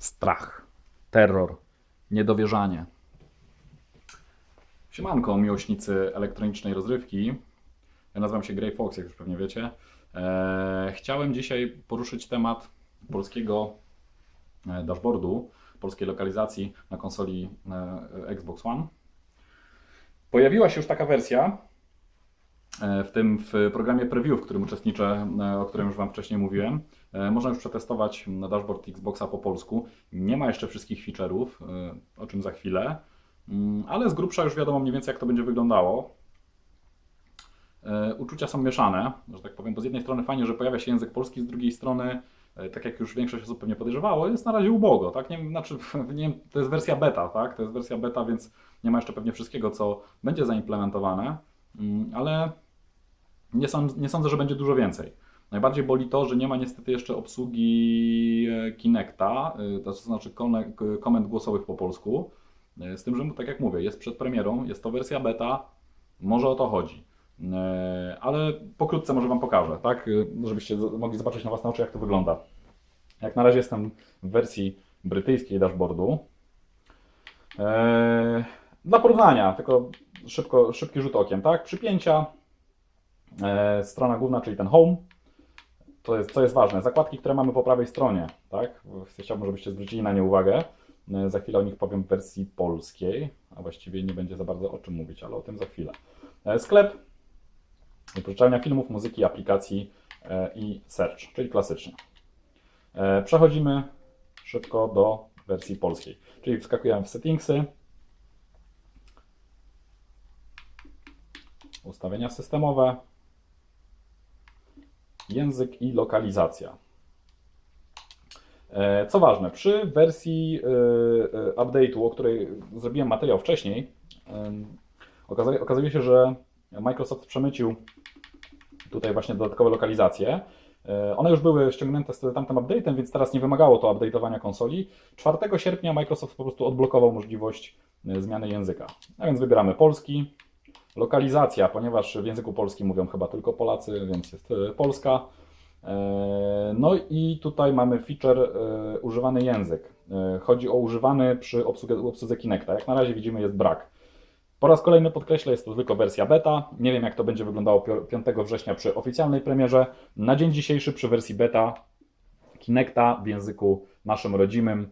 strach, terror, niedowierzanie. Siemanko, miłośnicy elektronicznej rozrywki. Ja nazywam się Grey Fox, jak już pewnie wiecie. Eee, chciałem dzisiaj poruszyć temat polskiego e, dashboardu, polskiej lokalizacji na konsoli e, Xbox One. Pojawiła się już taka wersja, w tym w programie preview, w którym uczestniczę, e, o którym już Wam wcześniej mówiłem. E, Można już przetestować dashboard Xboxa po polsku. Nie ma jeszcze wszystkich feature'ów, e, o czym za chwilę, Mm, ale z grubsza już wiadomo mniej więcej jak to będzie wyglądało. E, Uczucia są mieszane, że tak powiem, bo z jednej strony fajnie, że pojawia się język polski, z drugiej strony, e, tak jak już większość osób pewnie podejrzewało, jest na razie ubogo, tak? Nie, znaczy, nie, to jest wersja beta, tak? To jest wersja beta, więc nie ma jeszcze pewnie wszystkiego, co będzie zaimplementowane, Mm, ale nie, sąd, nie sądzę, że będzie dużo więcej. Najbardziej boli to, że nie ma niestety jeszcze obsługi e, Kinecta, e, to znaczy komend głosowych po polsku. E, Z tym, że tak jak mówię, jest przed premierą, jest to wersja beta, może o to chodzi. Ale pokrótce może Wam pokażę, tak? Żebyście mogli zobaczyć na własne oczy, jak to wygląda. Jak na razie jestem w wersji brytyjskiej dashboardu. Dla porównania, tylko szybko, szybki rzut okiem, tak? Przypięcia, strona główna, czyli ten home. To jest, co jest ważne, zakładki, które mamy po prawej stronie, tak? Chciałbym, żebyście zwrócili na nie uwagę. E, Za chwilę o nich powiem w wersji polskiej, a właściwie nie będzie za bardzo o czym mówić, ale o tym za chwilę. E, Sklep, wypożyczalnia filmów, muzyki, aplikacji e, i search, czyli klasycznie. E, Przechodzimy szybko do wersji polskiej, czyli wskakujemy w settingsy, ustawienia systemowe, język i lokalizacja. E, Co ważne, przy wersji e, e, update'u, o której zrobiłem materiał wcześniej, okazuje, się, że Microsoft przemycił tutaj właśnie dodatkowe lokalizacje. One już były ściągnięte z tamtym update'em, więc teraz nie wymagało to update'owania konsoli. 4 sierpnia Microsoft po prostu odblokował możliwość zmiany języka. A więc wybieramy polski, lokalizacja, ponieważ w języku polskim mówią chyba tylko Polacy, więc jest e, Polska. E, No i tutaj mamy feature e, używany język. Chodzi o używany przy obsłudze, obsłudze Kinecta. Jak na razie widzimy jest brak. Po raz kolejny podkreślę, jest to tylko wersja beta. Nie wiem jak to będzie wyglądało pio- 5 września przy oficjalnej premierze. Na dzień dzisiejszy przy wersji beta Kinecta w języku naszym rodzimym,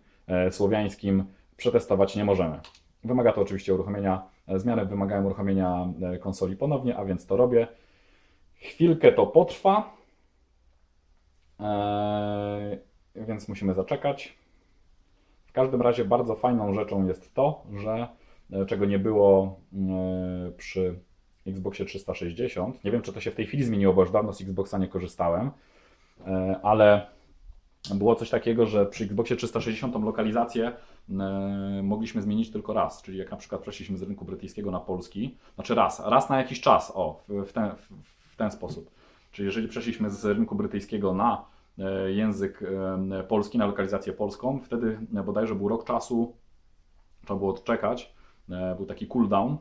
słowiańskim przetestować nie możemy. Wymaga to oczywiście uruchomienia, zmiany wymagają uruchomienia e, konsoli ponownie, a więc to robię. Chwilkę to potrwa, e, więc musimy zaczekać. W każdym razie bardzo fajną rzeczą jest to, że e, czego nie było przy Xboxie 360. Nie wiem, czy to się w tej chwili zmieniło, bo już dawno z Xboxa nie korzystałem, ale było coś takiego, że przy Xboxie 360 tą lokalizację e, mogliśmy zmienić tylko raz, czyli jak na przykład przeszliśmy z rynku brytyjskiego na polski, znaczy raz, raz na jakiś czas, o, w, ten, w, ten sposób. Czyli jeżeli przeszliśmy z rynku brytyjskiego na e, język e, polski, na lokalizację polską, wtedy e, bodajże był rok czasu, trzeba było odczekać, e, był taki cooldown,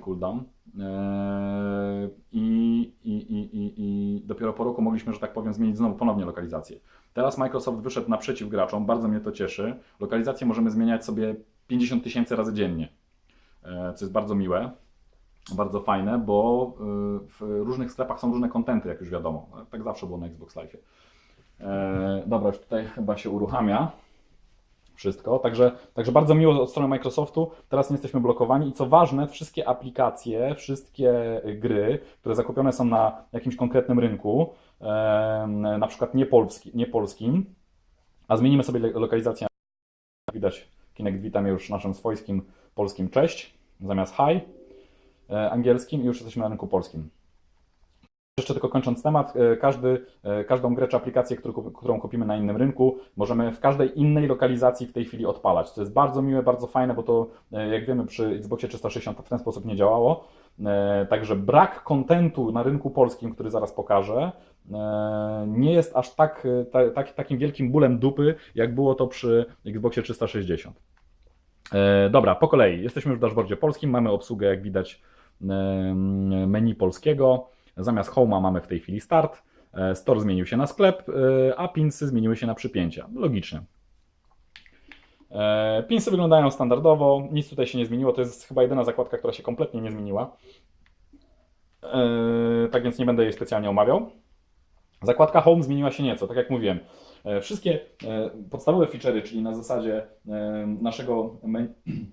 cooldown e, i, i, i, i, dopiero po roku mogliśmy, że tak powiem, zmienić znowu ponownie lokalizację. Teraz Microsoft wyszedł naprzeciw graczom, bardzo mnie to cieszy. Lokalizację możemy zmieniać sobie 50 tysięcy razy dziennie, e, co jest bardzo miłe, bardzo fajne, bo w różnych sklepach są różne kontenty, jak już wiadomo. Tak zawsze było na Xbox Live. E, dobra, już tutaj chyba się uruchamia wszystko. Także, także bardzo miło od strony Microsoftu. Teraz nie jesteśmy blokowani i co ważne, wszystkie aplikacje, wszystkie gry, które zakupione są na jakimś konkretnym rynku, na przykład nie, polski, nie polskim, a zmienimy sobie lo- lokalizację. Widać, Kinect wita mnie już naszym swojskim polskim cześć zamiast hi e, angielskim i już jesteśmy na rynku polskim. Jeszcze tylko kończąc temat, e, każdy, e, każdą grę czy aplikację, którą, którą kupimy na innym rynku, możemy w każdej innej lokalizacji w tej chwili odpalać. To jest bardzo miłe, bardzo fajne, bo to, e, jak wiemy, przy Xboxie 360 w ten sposób nie działało. Także brak kontentu na rynku polskim, który zaraz pokażę, nie jest aż tak, ta, tak, takim wielkim bólem dupy, jak było to przy Xboxie 360. E, Dobra, po kolei. Jesteśmy już w dashboardzie polskim, mamy obsługę, jak widać, menu polskiego. Zamiast Home'a mamy w tej chwili Start. E, Store zmienił się na sklep, e, a pinsy zmieniły się na przypięcia. Logicznie. E, Pinsy wyglądają standardowo, nic tutaj się nie zmieniło. To jest chyba jedyna zakładka, która się kompletnie nie zmieniła. Tak więc nie będę jej specjalnie omawiał. Zakładka Home zmieniła się nieco, tak jak mówiłem. Wszystkie podstawowe feature'y, czyli na zasadzie naszego menu,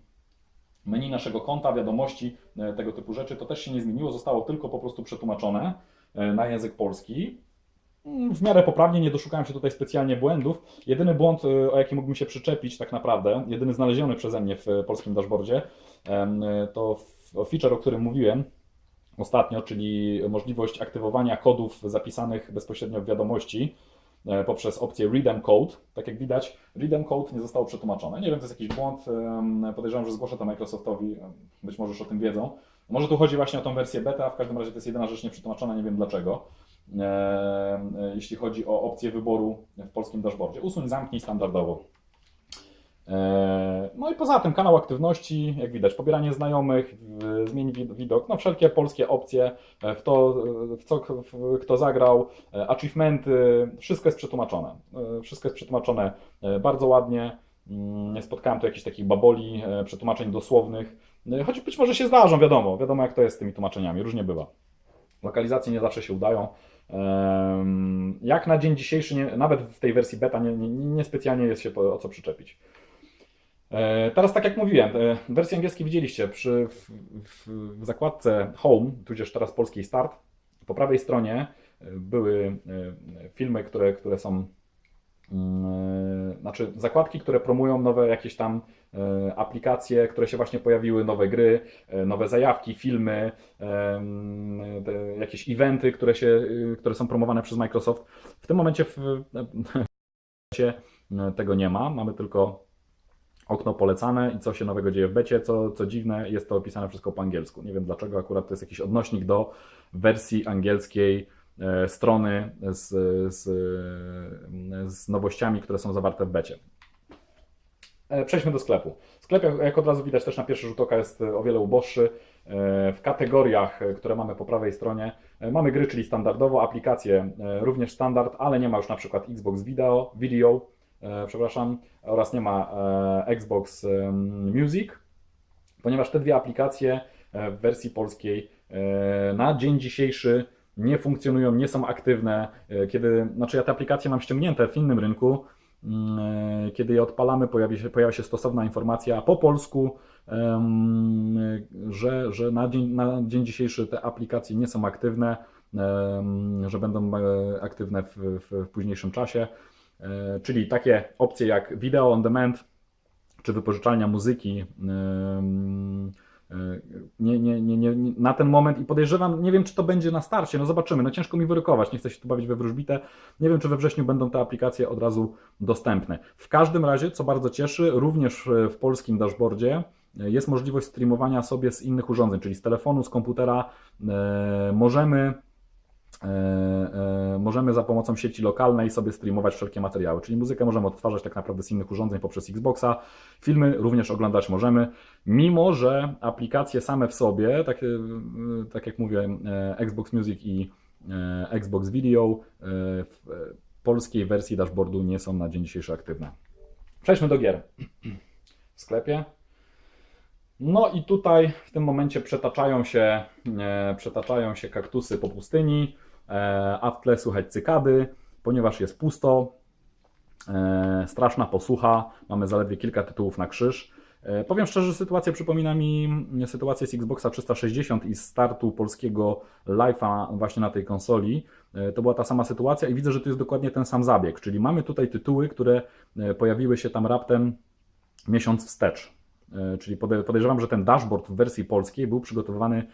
menu naszego konta, wiadomości, e, tego typu rzeczy, to też się nie zmieniło, zostało tylko po prostu przetłumaczone e, na język polski. Mm, W miarę poprawnie, nie doszukałem się tutaj specjalnie błędów. Jedyny błąd, e, o jaki mógłbym się przyczepić tak naprawdę, jedyny znaleziony przeze mnie w polskim dashboardzie, to feature, o którym mówiłem, ostatnio, czyli możliwość aktywowania kodów zapisanych bezpośrednio w wiadomości poprzez opcję Read Code. Tak jak widać, Read Code nie zostało przetłumaczone. Nie wiem, to jest jakiś błąd. Podejrzewam, że zgłoszę to Microsoftowi. Być może już o tym wiedzą. Może tu chodzi właśnie o tą wersję beta, w każdym razie to jest jedyna rzecz nieprzetłumaczona, nie wiem dlaczego. E, Jeśli chodzi o opcję wyboru w polskim dashboardzie. Usuń, zamknij standardowo. E, No i poza tym kanał aktywności, jak widać, pobieranie znajomych, zmień wid- widok, no wszelkie polskie opcnie, e, w to, e, w co w- kto zagrał, achievementy, wszystko jest przetłumaczone. Wszystko jest przetłumaczone bardzo ładnie. Mm, Nie spotkałem tu jakichś takich baboli, przetłumaczeń dosłownych, choć być może się zdarzą, wiadomo, wiadomo jak to jest z tymi tłumaczeniami, różnie bywa. Lokalizacje nie zawsze się udają. Jak na dzień dzisiejszy, nawet w tej wersji beta, nie, nie, nie jest się o co przyczepić. E, Teraz, tak jak mówiłem, e, wersję angielską widzieliście przy, w, w, w zakładce Home, tudzież teraz polskiej Start. Po prawej stronie e, były e, filmy, które, które są, mm, e, znaczy zakładki, które promują nowe jakieś tam e, aplikacje, które się właśnie pojawiły, nowe gry, e, nowe zajawki, filmy, jakieś eventy, które, się, y, które są promowane przez Microsoft. W tym momencie w, tego nie ma, mamy tylko okno polecane i co się nowego dzieje w becie. Co, co dziwne, jest to opisane wszystko po angielsku. Nie wiem dlaczego, akurat to jest jakiś odnośnik do wersji angielskiej e, strony z, z, z nowościami, które są zawarte w becie. E, Przejdźmy do sklepu. Sklep, jak, od razu widać, też na pierwszy rzut oka jest e, o wiele uboższy. E, W kategoriach, e, które mamy po prawej stronie, e, mamy gry, czyli standardowo, aplikacje e, również standard, ale nie ma już na przykład Xbox Video, Video e, przepraszam, oraz nie ma e, Xbox em, Music, ponieważ te dwie aplikacje e, w wersji polskiej e, na dzień dzisiejszy nie funkcjonują, nie są aktywne. E, Kiedy, znaczy ja te aplikacje mam ściągnięte w innym rynku, mm, e, kiedy je odpalamy, pojawi się, pojawia się stosowna informacja po polsku, że, że na, dzień, na dzień dzisiejszy te aplikacje nie są aktywne, że będą e, aktywne w, w, w późniejszym czasie. E, Czyli takie opcje jak video on demand czy wypożyczalnia muzyki. em, e, Nie, nie, nie, nie, na ten moment i podejrzewam, nie wiem czy to będzie na starcie, no zobaczymy, no ciężko mi wyrokować, nie chcę się tu bawić we wróżbitę, nie wiem czy we wrześniu będą te aplikacje od razu dostępne. W każdym razie, co bardzo cieszy, również e, w polskim dashboardzie e, jest możliwość streamowania sobie z innych urządzeń, czyli z telefonu, z komputera. E, możemy e, e, możemy za pomocą sieci lokalnej sobie streamować wszelkie materiały, czyli muzykę możemy odtwarzać tak naprawdę z innych urządzeń poprzez Xboxa, filmy również oglądać możemy, mimo że aplikacje same w sobie, tak, e, tak jak mówię, e, Xbox Music i e, Xbox Video e, w e, polskiej wersji dashboardu nie są na dzień dzisiejszy aktywne. Przejdźmy do gier. W sklepie. No i tutaj w tym momencie przetaczają się, e, przetaczają się kaktusy po pustyni, e, a w tle słychać cykady, ponieważ jest pusto, e, straszna posłucha, mamy zaledwie kilka tytułów na krzyż. E, powiem szczerze, że sytuacja przypomina mi sytuację z Xboxa 360 i startu polskiego live'a właśnie na tej konsoli. E, To była ta sama sytuacja i widzę, że to jest dokładnie ten sam zabieg, czyli mamy tutaj tytuły, które e, pojawiły się tam raptem miesiąc wstecz. E, Czyli pode- podejrzewam, że ten dashboard w wersji polskiej był przygotowywany e, e,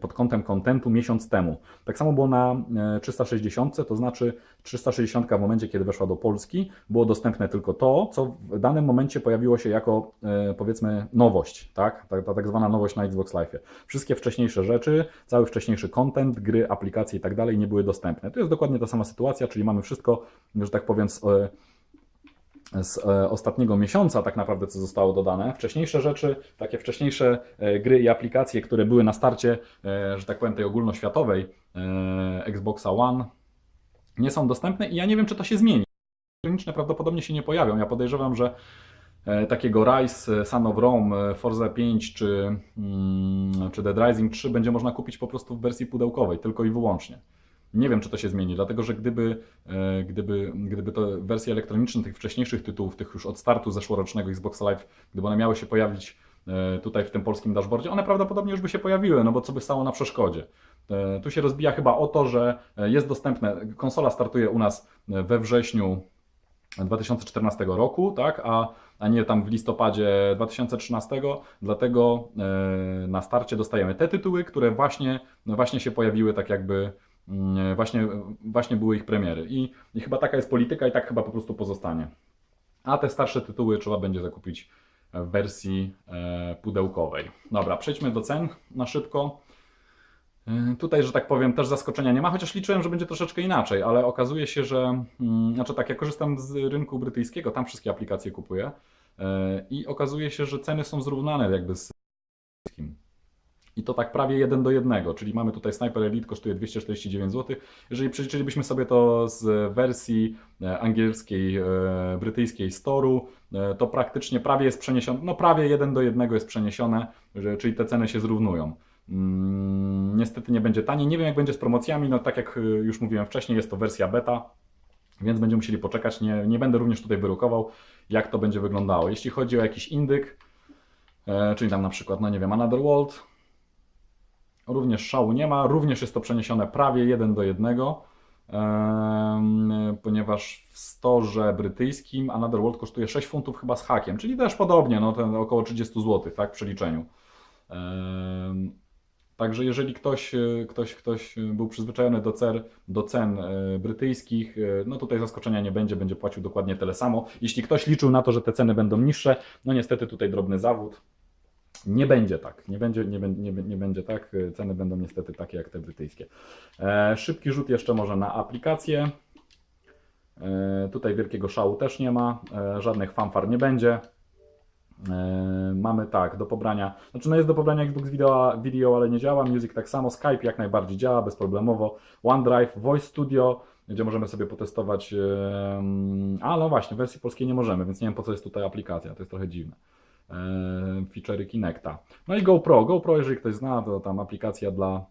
pod kątem kontentu miesiąc temu. Tak samo było na e, 360, to znaczy 360 w momencie, kiedy weszła do Polski, było dostępne tylko to, co w danym momencie pojawiło się jako e, powiedzmy nowość, tak? Ta, ta tak zwana nowość na Xbox Live. Wszystkie wcześniejsze rzeczy, cały wcześniejszy content, gry, aplikacje i tak dalej nie były dostępne. To jest dokładnie ta sama sytuacja, czyli mamy wszystko, że tak powiem, z, e, z e, ostatniego miesiąca, tak naprawdę, co zostało dodane. Wcześniejsze rzeczy, takie wcześniejsze e, gry i aplikacje, które były na starcie, e, że tak powiem, tej ogólnoświatowej Xboxa One, nie są dostępne i ja nie wiem, czy to się zmieni. Elektroniczne prawdopodobnie się nie pojawią. Ja podejrzewam, że takiego Rise, Son of Rome, Forza 5 czy, mm, czy Dead Rising 3 będzie można kupić po prostu w wersji pudełkowej, tylko i wyłącznie. Nie wiem, czy to się zmieni, dlatego że gdyby, e, gdyby, gdyby to wersje elektroniczne tych wcześniejszych tytułów, tych już od startu zeszłorocznego Xbox Live, gdyby one miały się pojawić e, tutaj w tym polskim dashboardzie, one prawdopodobnie już by się pojawiły, no bo co by stało na przeszkodzie. E, Tu się rozbija chyba o to, że jest dostępne, konsola startuje u nas we wrześniu 2014 roku, tak, a, a nie tam w listopadzie 2013, dlatego na starcie dostajemy te tytuły, które właśnie, właśnie się pojawiły tak jakby właśnie, właśnie były ich premiery I, i chyba taka jest polityka i tak chyba po prostu pozostanie. A te starsze tytuły trzeba będzie zakupić w wersji e, pudełkowej. Dobra, przejdźmy do cen na szybko. E, Tutaj, że tak powiem, też zaskoczenia nie ma, chociaż liczyłem, że będzie troszeczkę inaczej, ale okazuje się, że, mm, znaczy tak, ja korzystam z rynku brytyjskiego, tam wszystkie aplikacje kupuję e, i okazuje się, że ceny są zrównane jakby z brytyjskim. I to tak prawie 1 do 1, czyli mamy tutaj Sniper Elite kosztuje 249 zł. Jeżeli przeliczylibyśmy sobie to z wersji e, angielskiej, e, brytyjskiej Store'u, e, to praktycznie prawie jest przeniesione, no prawie 1 do 1 jest przeniesione, czyli te ceny się zrównują. Mm, Niestety nie będzie taniej. Nie wiem, jak będzie z promocjami. No, tak jak już mówiłem wcześniej, jest to wersja beta, więc będziemy musieli poczekać. Nie, nie będę również tutaj wyrokował, jak to będzie wyglądało. Jeśli chodzi o jakiś indyk, czyli tam na przykład, no nie wiem, Another World, również szału nie ma. Również jest to przeniesione prawie 1 do 1, em, ponieważ w storze brytyjskim Another World kosztuje 6 funtów chyba z hakiem, czyli też podobnie, no ten około 30 zł, tak, w przeliczeniu. Także jeżeli ktoś, e, ktoś, ktoś był przyzwyczajony do, cer, do cen e, brytyjskich, e, no tutaj zaskoczenia nie będzie, będzie płacił dokładnie tyle samo. Jeśli ktoś liczył na to, że te ceny będą niższe, no niestety tutaj drobny zawód. Nie będzie tak, nie będzie, nie, nie, nie będzie tak, ceny będą niestety takie jak te brytyjskie. E, szybki rzut jeszcze może na aplikację. E, tutaj wielkiego szału też nie ma, e, żadnych fanfar nie będzie. E, Mamy tak, do pobrania, znaczy no jest do pobrania Xbox Video, Video, ale nie działa, Music tak samo, Skype jak najbardziej działa bezproblemowo, OneDrive, Voice Studio, gdzie możemy sobie potestować, a no właśnie, wersji polskiej nie możemy, więc nie wiem po co jest tutaj aplikacja, to jest trochę dziwne. E, Featurey Kinecta. No i GoPro, GoPro jeżeli ktoś zna, to tam aplikacja dla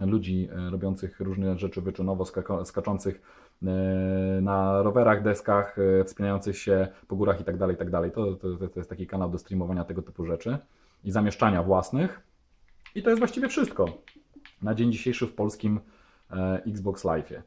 ludzi e, robiących różne rzeczy wyczynowo, skako- skaczących e, na rowerach, deskach, wspinających się po górach i tak dalej, i tak. To, to, to jest taki kanał do streamowania tego typu rzeczy i zamieszczania własnych. I to jest właściwie wszystko na dzień dzisiejszy w polskim Xbox Live'ie. E,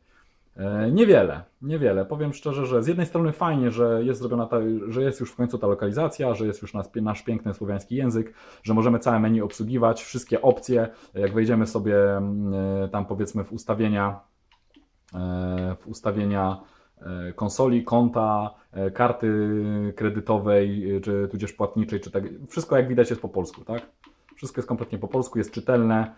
Niewiele, niewiele. Powiem szczerze, że z jednej strony fajnie, że jest zrobiona ta, że jest już w końcu ta lokalizacja, że jest już nas, nasz piękny słowiański język, że możemy całe menu obsługiwać, wszystkie opcje. Jak wejdziemy sobie mm, e, tam powiedzmy w ustawienia, e, w ustawienia e, konsoli, konta, e, karty kredytowej, e, czy tudzież płatniczej, czy tak, wszystko jak widać jest po polsku, tak? Wszystko jest kompletnie po polsku, jest czytelne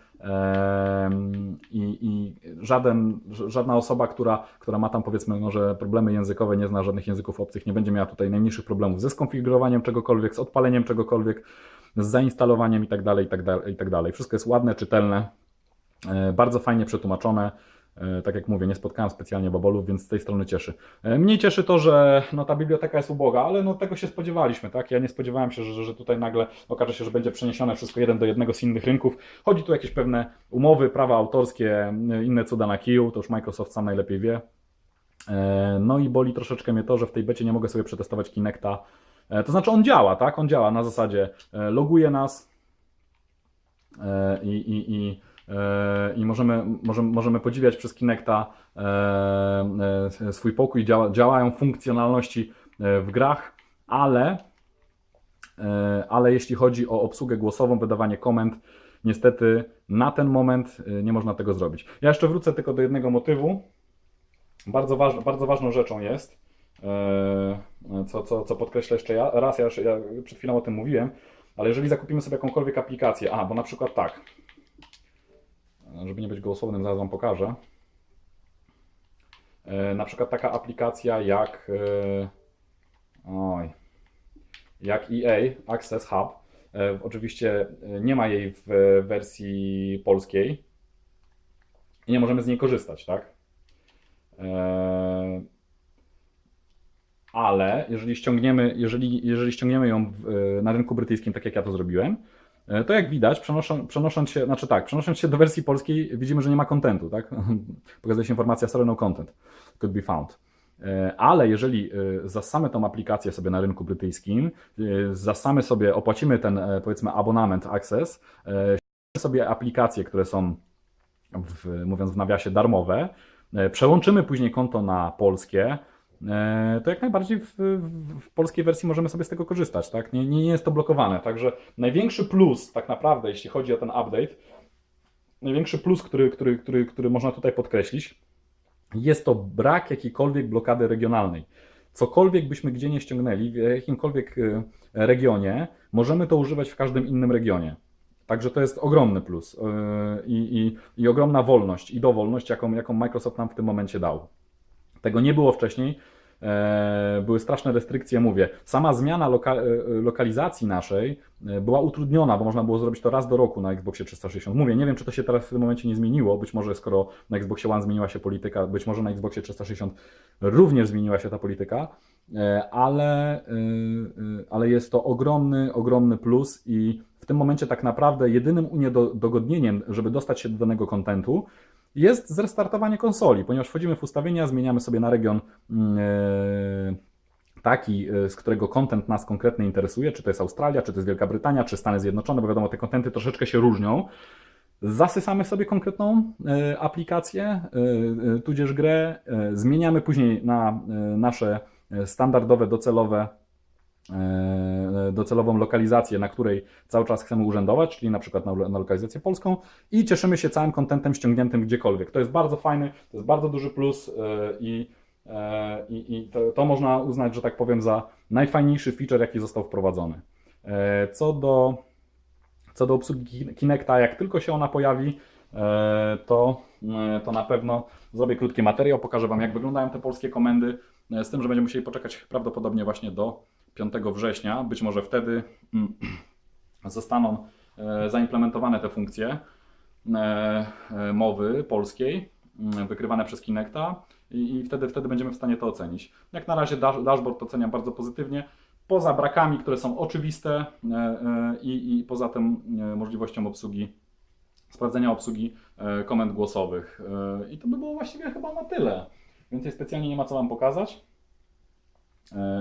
i, i żaden, żadna osoba, która, która ma tam powiedzmy może problemy językowe, nie zna żadnych języków obcych, nie będzie miała tutaj najmniejszych problemów ze skonfigurowaniem czegokolwiek, z odpaleniem czegokolwiek, z zainstalowaniem i tak dalej, i tak dalej, i tak dalej. Wszystko jest ładne, czytelne, e, bardzo fajnie przetłumaczone. E, Tak jak mówię, nie spotkałem specjalnie babolów, więc z tej strony cieszy. E, Mnie cieszy to, że no, ta biblioteka jest uboga, ale no, tego się spodziewaliśmy. Tak? Ja nie spodziewałem się, że, że tutaj nagle okaże się, że będzie przeniesione wszystko jeden do jednego z innych rynków. Chodzi tu jakieś pewne umowy, prawa autorskie, e, inne cuda na kiju, to już Microsoft sam najlepiej wie. No i boli troszeczkę mnie to, że w tej becie nie mogę sobie przetestować Kinecta. To znaczy on działa, tak? On działa na zasadzie loguje nas i, i, i, i możemy, możemy, możemy podziwiać przez Kinecta e, e, swój pokój. Działa, działają funkcjonalności e, w grach, ale, e, ale jeśli chodzi o obsługę głosową, wydawanie komend, niestety na ten moment e, nie można tego zrobić. Ja jeszcze wrócę tylko do jednego motywu. Bardzo, waż, bardzo ważną rzeczą jest, e, co, co, co podkreślę jeszcze ja, raz, ja, już, ja przed chwilą o tym mówiłem, ale jeżeli zakupimy sobie jakąkolwiek aplikację, a bo na przykład tak, żeby nie być gołosłownym, zaraz Wam pokażę. E, Na przykład taka aplikacja jak, oj, jak EA Access Hub. E, Oczywiście e, nie ma jej w e, wersji polskiej i nie możemy z niej korzystać, tak? E, Ale jeżeli ściągniemy, jeżeli, jeżeli ściągniemy ją e, na rynku brytyjskim, tak jak ja to zrobiłem, e, to jak widać, przenosząc, przenosząc się, znaczy tak, przenosząc się do wersji polskiej, widzimy, że nie ma kontentu, tak? Pokazuje się informacja sorry, no content could be found. E, Ale jeżeli e, zasamy tą aplikację sobie na rynku brytyjskim, e, zasamy sobie, opłacimy ten e, powiedzmy abonament Access, e, sobie aplikacje, które są w, mówiąc w nawiasie darmowe, e, przełączymy później konto na polskie, e, to jak najbardziej w, w, polskiej wersji możemy sobie z tego korzystać, tak? Nie, nie jest to blokowane, także największy plus tak naprawdę, jeśli chodzi o ten update, największy plus, który, który, który, który można tutaj podkreślić, jest to brak jakiejkolwiek blokady regionalnej. Cokolwiek byśmy gdzie nie ściągnęli, w jakimkolwiek y, regionie, możemy to używać w każdym innym regionie. Także to jest ogromny plus yy, i, i, i ogromna wolność i dowolność, jaką, jaką Microsoft nam w tym momencie dał. Tego nie było wcześniej. E, Były straszne restrykcje, mówię. Sama zmiana loka e, lokalizacji naszej e, była utrudniona, bo można było zrobić to raz do roku na Xboxie 360. Mówię, nie wiem, czy to się teraz w tym momencie nie zmieniło. Być może skoro na Xboxie One zmieniła się polityka, być może na Xboxie 360 również zmieniła się ta polityka, ale, ale jest to ogromny, ogromny plus i w tym momencie tak naprawdę jedynym uniedogodnieniem, żeby dostać się do danego kontentu, jest zrestartowanie konsoli, ponieważ wchodzimy w ustawienia, zmieniamy sobie na region mm, e, taki, e, z którego content nas konkretnie interesuje, czy to jest Australia, czy to jest Wielka Brytania, czy Stany Zjednoczone, bo wiadomo, te kontenty troszeczkę się różnią. Zasysamy sobie konkretną e, aplikację, tudzież grę, zmieniamy później na nasze standardowe, docelowe docelową lokalizację, na której cały czas chcemy urzędować, czyli na przykład na, lokalizację polską i cieszymy się całym kontentem ściągniętym gdziekolwiek. To jest bardzo fajny, to jest bardzo duży plus e, i, e, i, i to, to można uznać, że tak powiem, za najfajniejszy feature, jaki został wprowadzony. E, Co do, co do obsługi Kin- Kinecta, jak tylko się ona pojawi, e, to, e, to na pewno zrobię krótki materiał, pokażę Wam, jak wyglądają te polskie komendy, e, z tym, że będziemy musieli poczekać prawdopodobnie właśnie do 5 września. Być może wtedy mm, zostaną e, zaimplementowane te funkcje e, e, mowy polskiej, mm, wykrywane przez Kinecta i, wtedy, wtedy będziemy w stanie to ocenić. Jak na razie dash, dashboard oceniam bardzo pozytywnie, poza brakami, które są oczywiste i, i poza tym możliwością obsługi, sprawdzenia obsługi komend głosowych. I to by było właściwie chyba na tyle. Więcej specjalnie nie ma co Wam pokazać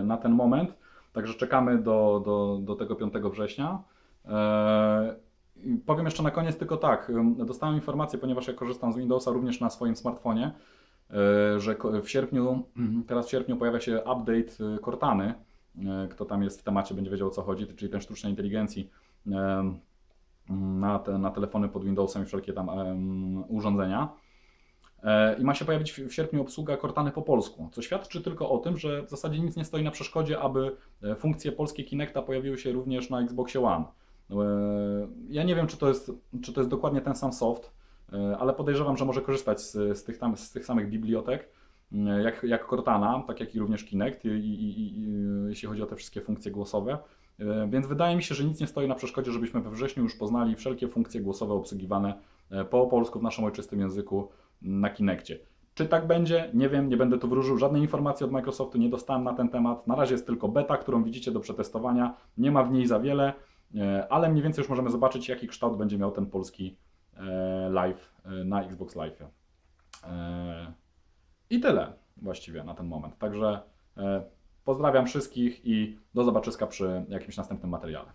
na ten moment. Także czekamy do, do, do tego 5 września. E, Powiem jeszcze na koniec tylko tak. Dostałem informację, ponieważ ja korzystam z Windowsa również na swoim smartfonie, e, że w sierpniu, teraz w sierpniu pojawia się update y, Cortany. E, Kto tam jest w temacie, będzie wiedział o co chodzi, czyli ten sztucznej inteligencji na, te, na telefony pod Windowsem i wszelkie tam urządzenia. E, I ma się pojawić w sierpniu obsługa Cortany po polsku, co świadczy tylko o tym, że w zasadzie nic nie stoi na przeszkodzie, aby e, funkcje polskie Kinecta pojawiły się również na Xboxie One. E, Ja nie wiem, czy to jest, czy to jest dokładnie ten sam soft, ale podejrzewam, że może korzystać z, z, tych, tam, z tych samych bibliotek, jak, jak Cortana, tak jak i również Kinect, i, i, i, jeśli chodzi o te wszystkie funkcje głosowe. Więc wydaje mi się, że nic nie stoi na przeszkodzie, żebyśmy we wrześniu już poznali wszelkie funkcje głosowe obsługiwane po polsku w naszym ojczystym języku na Kinekcie. Czy tak będzie? Nie wiem, nie będę tu wróżył. Żadnej informacji od Microsoftu nie dostałem na ten temat. Na razie jest tylko beta, którą widzicie do przetestowania. Nie ma w niej za wiele, e, ale mniej więcej już możemy zobaczyć, jaki kształt będzie miał ten polski e, live e, na Xbox Live. I tyle właściwie na ten moment. Także pozdrawiam wszystkich i do zobaczyska przy jakimś następnym materiale.